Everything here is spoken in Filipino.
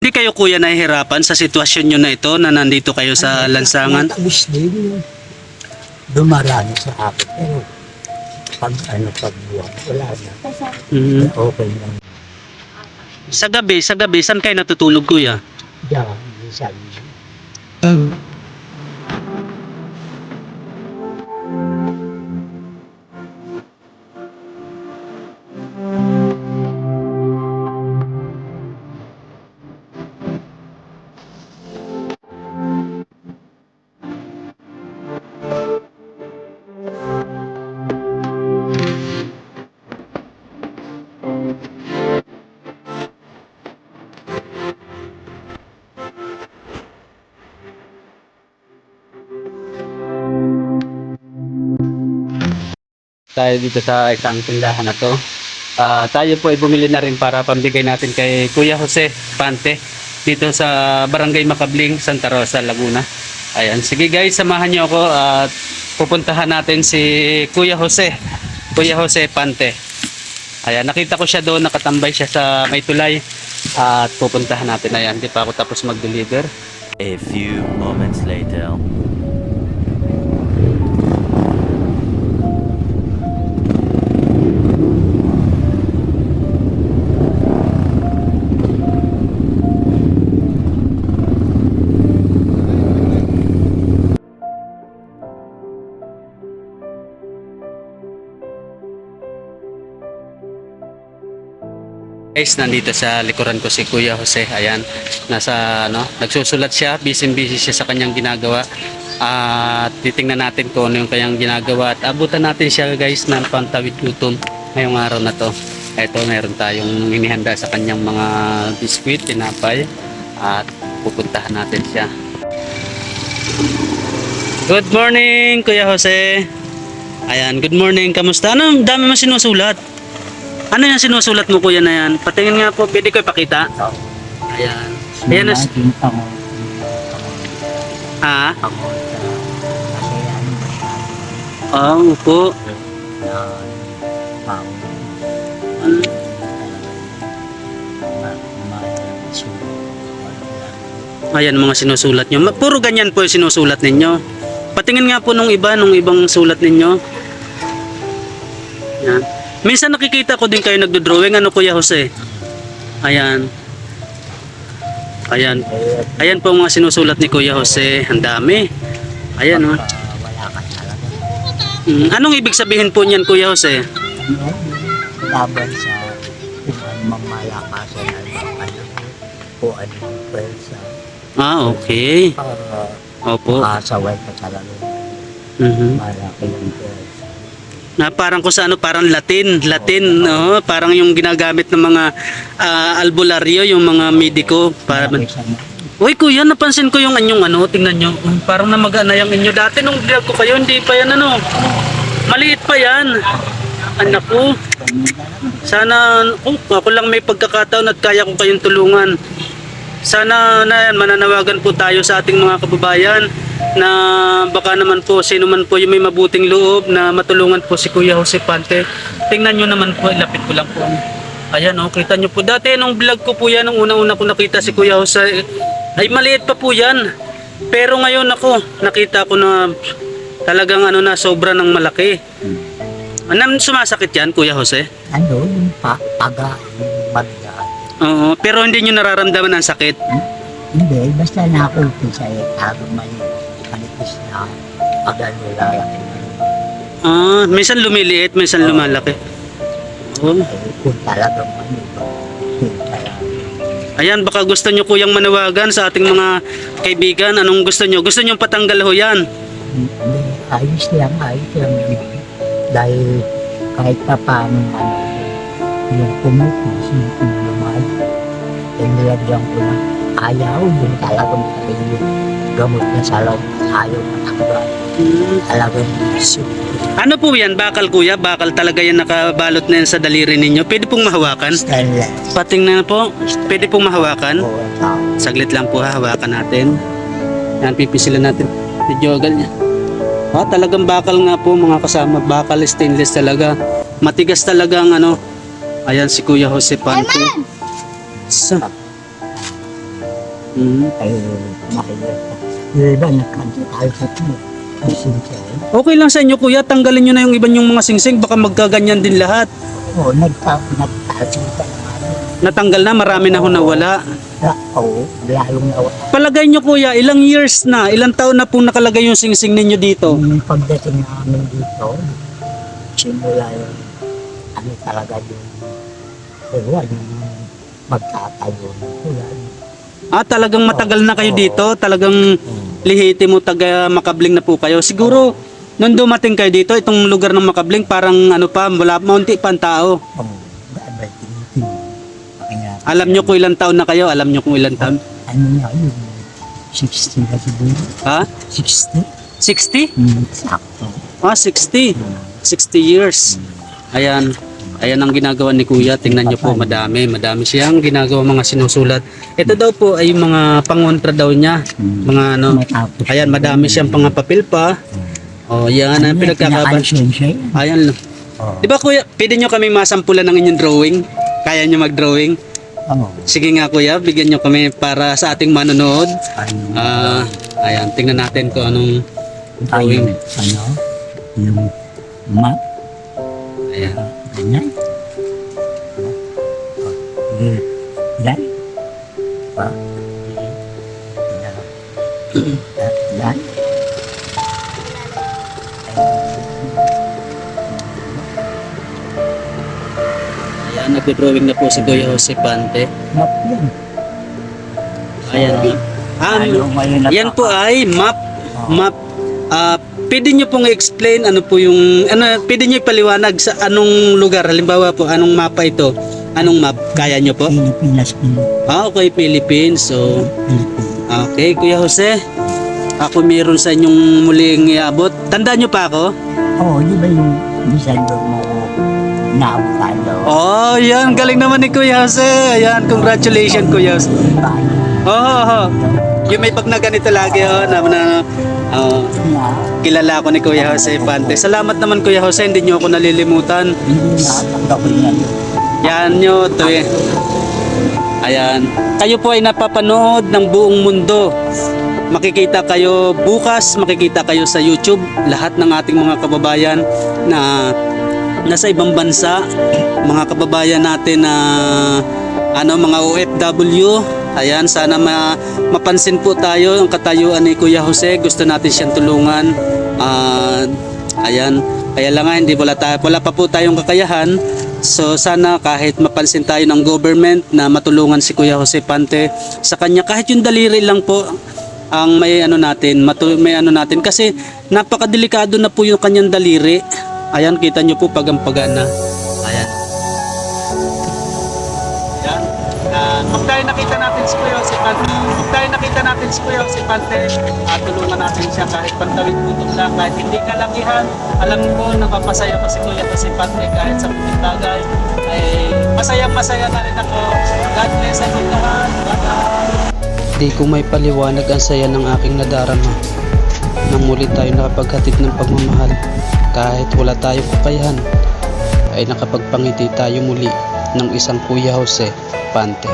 Hindi kayo kuya nahihirapan sa sitwasyon nyo na ito na nandito kayo sa lansangan? Matagos din yung dumarami sa akin. Pero pag ano, pag buwan, wala na. Mhm. Okay lang. Sa gabi, sa gabi, saan kayo natutulog kuya? Diyan, minsan. Tayo dito sa isang tindahan na to. Ah, tayo po ay bumili na rin para pambigay natin kay Kuya Jose Pante dito sa Barangay Makabling, Santa Rosa, Laguna. Ayan, sige guys, samahan niyo ako at pupuntahan natin si Kuya Jose. Kuya Jose Pante. Ayan, nakita ko siya doon, nakatambay siya sa may tulay at pupuntahan natin. Ayan, di pa ako tapos mag-deliver. A few moments later. Guys, nandito sa likuran ko si Kuya Jose. Ayan, nasa ano, nagsusulat siya, busy-busy siya sa kanyang ginagawa. At titingnan natin kung ano yung kanyang ginagawa at abutan natin siya guys ng pantawid gutom ngayong araw na to. Ito, meron tayong inihanda sa kanyang mga biskwit, tinapay at pupuntahan natin siya. Good morning, Kuya Jose. Ayan, good morning. Kamusta? Ano, dami mo sinusulat. Ano yung sinusulat mo kuya na yan? Patingin nga po, pwede ko ipakita. Ayan. Ayan na. Sinagin ako. Ah, sa kasi ano masyado oo po. na pao. Ano? Ayan mga sinusulat nyo. Puro ganyan po yung sinusulat ninyo. Patingin nga po nung iba, nung ibang sulat ninyo. Yan. Minsan nakikita ko din kayo nagdo-drawing. Ano kuya Jose? Ayan. Ayan. Ayan po ang mga sinusulat ni Kuya Jose. Ang dami. Ayan oh. Mm, Anong ibig sabihin po niyan Kuya Jose? Laban sa kung ano mang malakasan at ano, kung ano ang pwersa. Ah, okay. Para Opo. makasaway ka talaga. Mhm. Malaki yung pwersa. Na parang kung sa ano, parang Latin, Latin, no? Parang yung ginagamit ng mga ah, albularyo, yung mga mediko. Para sa Uy, kuya, napansin ko yung anyong ano, tingnan nyo. Um, Parang namagana yung inyo. Dati nung vlog ko kayo, hindi pa yan ano. Maliit pa yan. Anak ko. Sana, oh, ako lang may pagkakataon at kaya ko kayong tulungan. Sana na yan, mananawagan po tayo sa ating mga kababayan na baka naman po sino man po yung may mabuting loob na matulungan po si Kuya Jose Pante. Tingnan nyo naman po, lapit ko lang po. Ayan oh, kita nyo po. Dati nung vlog ko po yan, nung unang-una ko nakita si Kuya Jose, ay maliit pa po yan. Pero ngayon ako, nakita ko na talagang ano na, sobra ng malaki. Anong sumasakit yan, Kuya Jose? ano, yung pa, paga, yung bagdaan. Oo, pero hindi nyo nararamdaman ang sakit. Hindi, basta nakulti sa ako may kanipis na pagano lalaki na Ah, minsan lumiliit, minsan lumalaki. Oh. eh, kung talagang ano ba, kung talagang Ayan, baka gusto nyo kuyang manawagan sa ating mga kaibigan. Anong gusto nyo? Gusto nyo patanggal ho yan? hindi, ayos lang, ayos lang. Dahil kahit pa paano ano, yung kumupis, yung kumumay, eh nilagyan ko na ayaw, yung talagang yung gamot na sa loob, ayaw matanggal. Talagang super. Ano po yan? Bakal kuya? Bakal talaga yan nakabalot na yan sa daliri ninyo? Pwede pong mahawakan? Stainless. Patingnan po. Pwede pong mahawakan? Oo. Saglit lang po ha, hawakan natin. Yan, pipisilan natin. Medyo agal niya. Ah, talagang bakal nga po mga kasama. Bakal stainless talaga. Matigas talaga ang ano. Ayan si Kuya Jose Pante. Sa, Mm. Ay, pa. Yung iba, nagkanto tayo sa ito. Pasensya eh. Okay lang sa inyo kuya, tanggalin nyo na yung iba yung mga singsing, baka magkaganyan din lahat. Oo, nagta nagtasinta na nga rin. Natanggal na, marami na ho nawala. Na, oo, lalong nawa. Palagay nyo kuya, ilang years na, ilang taon na pong nakalagay yung singsing ninyo dito? Yung pagdating namin dito, simula yung ano talaga yung ewan, yung magtatayo ng tulad. Ah, talagang matagal na kayo dito, talagang lihiti mo taga Makabling na po kayo. Siguro, nung dumating kayo dito, itong lugar ng Makabling, parang ano pa, wala, maunti pa ang tao. Alam nyo kung ilang taon na kayo, alam nyo kung ilang taon. ano nga yun, 60 na siguro. Ha? 60? 60? Hmm, sakto. Ah, 60. 60 years. Ayan. Ayan ang ginagawa ni Kuya. Tingnan niyo po, madami. Madami siyang ginagawa mga sinusulat. Ito daw po ay mga pangontra daw niya. Mga ano. Ayan, madami siyang mga papel pa. Oh, yan ang pinagkakaban. Pinaka-lisensya yan. Ayan. Oo. Di ba Kuya, pwede niyo kami masampulan ng inyong drawing? Kaya niyo mag-drawing? Oo. Sige nga Kuya, bigyan niyo kami para sa ating manonood. Ano, Ah, ayan, tingnan natin kung anong drawing. ano, yung map, Ayan. Oh, yan. Ah, yan. Ah, yan. Ayan, nagdo-drawing na po si Kuya Jose Pante. Map yan. Ayan. Ah, Ano, ngayon na- yan po ay map. Map. Ah, pwede niyo pong explain ano po yung ano pwede niyo ipaliwanag sa anong lugar? Halimbawa po anong mapa ito? Anong map? Kaya niyo po? Pilipinas, ah okay Philippines. So okay Kuya Jose. Ako meron sa inyong muling iabot. Tandaan niyo pa ako? Oo, di ba yung December mo naabukado? oh yan. Galing naman ni Kuya Jose. Ayan congratulations Kuya Jose. Oh, oh, oh. yung may pag na ganito lagi oh na, na Na, kilala ko ni Kuya Jose Pante. Salamat naman Kuya Jose, hindi niyo ako nalilimutan. nakatanggapin yan. Yan nyo, to eh. Ayan. Kayo po ay napapanood ng buong mundo. Makikita kayo bukas, makikita kayo sa YouTube, lahat ng ating mga kababayan na nasa ibang bansa, mga kababayan natin na ano mga OFW. Ayan, sana ma mapansin po tayo ang katayuan ni Kuya Jose. Gusto natin siyang tulungan. Ah, ayan, kaya lang nga hindi wala, tayo, wala pa po tayong kakayahan. So sana kahit mapansin tayo ng government na matulungan si Kuya Jose Pante sa kanya kahit yung daliri lang po ang may ano natin, matu- may ano natin kasi napakadelikado na po yung kanyang daliri. Ayan, kita nyo po pagampaga na. Ayan. Ayan. Si pag tayo nakita natin si Kuya Jose Pante, uh, tulungan natin siya kahit pantawid gutom lang, kahit hindi kalakihan. Alam ko, napapasaya pa si Kuya Jose Pante kahit sa puting tagay. Ay, masaya-masaya na rin ako. God bless every lahat. Di ko may paliwanag ang saya ng aking nadarama. Nang muli tayo nakapaghatid ng pagmamahal, kahit wala tayong kakayahan, ay nakapagpangiti tayo muli ng isang Kuya Jose Pante.